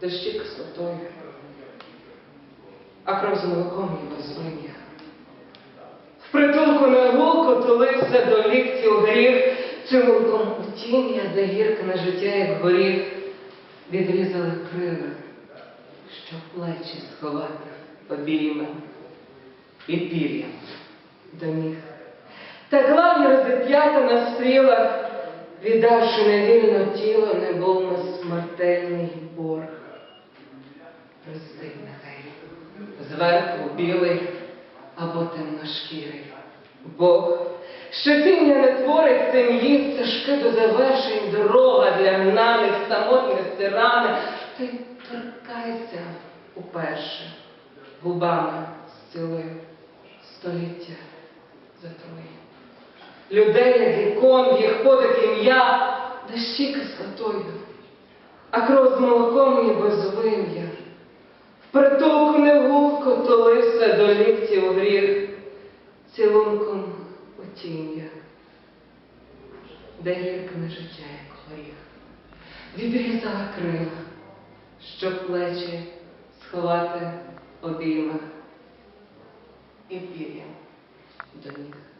дощі кислотою, а кров з молоком його звиня. В притулку на гулку тулився до ліктів гріх, цілунком у тіння, де гірка на життя, як горіх, відрізали крила, щоб плечі сховати обійми і пір'ям до ніг. Та главні розіп'ята на стрілах, віддавши невільно тіло, не був смертельний нехай, зверху білий або темношкірий. Бог, що тіння не творить сім'ї, стежки до завершень, дорога для гнаних, самотних тирани. Ти торкайся уперше, губами зціли століття за твої. Людей, як ікон, їх подих ім'я, дощі кислотою, а кров з молоком і безвим'я. В притулку не гулко тулився до ліктів гріх, цілунком у тіння, де гірка не життя, як горіх, відрізала крила, щоб плечі сховати обійма і пір'ям до ніг.